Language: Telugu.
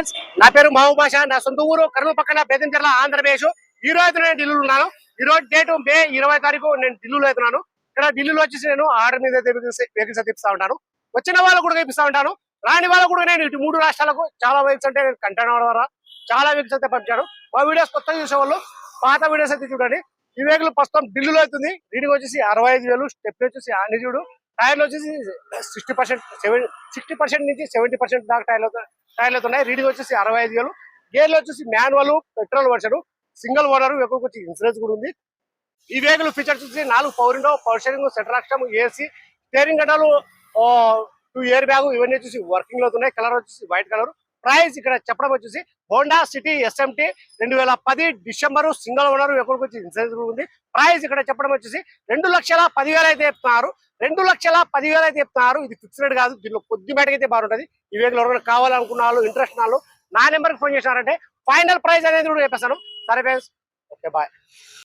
ఫ్రెండ్స్ నా పేరు మహబూబ్ భాష నా సొంత ఊరు కర్నూలు పక్కన బేదంచెర్ల ఆంధ్రప్రదేశ్. ఈ రోజు నేను ఢిల్లీలో ఉన్నాను. ఈ రోజు డేట్ మే ఇరవై తారీఖు నేను ఢిల్లీలో అవుతున్నాను ఇక్కడ ఢిల్లీలో వచ్చేసి నేను ఆర్డర్ మీద వెహికల్స్ తెప్పిస్తా ఉంటాను. వచ్చిన వాళ్ళకు కూడా తెప్పిస్తా ఉంటాను. రాని వాళ్ళకు కూడా నేను ఇటు మూడు రాష్ట్రాలకు చాలా వెహికల్స్ అంటే నేను కంటైనర్ ద్వారా చాలా వెహికల్స్ అయితే పంపించాను. మా వీడియోస్ కొత్తగా చూసే వాళ్ళు పాత వీడియోస్ అయితే చూడండి. ఈ వెహికల్ ప్రస్తుతం ఢిల్లీలో అవుతుంది రీడింగ్ వచ్చేసి అరవై ఐదు వేలు స్టెప్ వచ్చేసి ఆనిజుడు టైర్లు వచ్చేసి sixty percent seven sixty percent నుంచి సెవెంటీ పర్సెంట్ దాకా టైర్లు టైర్లు అవుతున్నాయి రీడింగ్ వచ్చేసి అరవై ఐదు వేలు. గేర్లు వచ్చేసి manual petrol version single owner ఎక్కువ వచ్చి ఇన్సూరెన్స్ కూడా ఉంది. ఈ వెహికల్ ఫీచర్స్ వచ్చి నాలుగు power window power steering center అక్షం ఏసీ స్టేరింగ్ గడ్డలు టూ ఇయర్ బ్యాగ్ ఇవన్నీ వచ్చేసి వర్కింగ్లో కలర్ వచ్చేసి వైట్ కలర్ ప్రైస్ ఇక్కడ చెప్పడం వచ్చేసి హోండా సిటీ ఎస్ఎంటి రెండు వేల పది డిసెంబర్ సింగల్ ఓనర్ ఎక్కడికి వచ్చి ఇన్సూరెన్స్ కూడా ఉంది. ప్రైస్ ఇక్కడ చెప్పడం వచ్చేసి రెండు లక్షల పదివేలు అయితే చెప్తున్నారు. రెండు లక్షల పదివేలు అయితే చెప్తున్నారు. ఇది ఫిక్స్డ్ కాదు. దీనిలో కొద్ది మేటకి అయితే బాగుంటుంది. ఈ వెహికల్ ఎవరైనా కావాలనుకున్న వాళ్ళు ఇంట్రెస్ట్ వాళ్ళు నా నెంబర్కి ఫోన్ చేశారంటే ఫైనల్ ప్రైస్ అనేది కూడా చెప్పేస్తాను. సరే ఫ్రెండ్స్ ఓకే బాయ్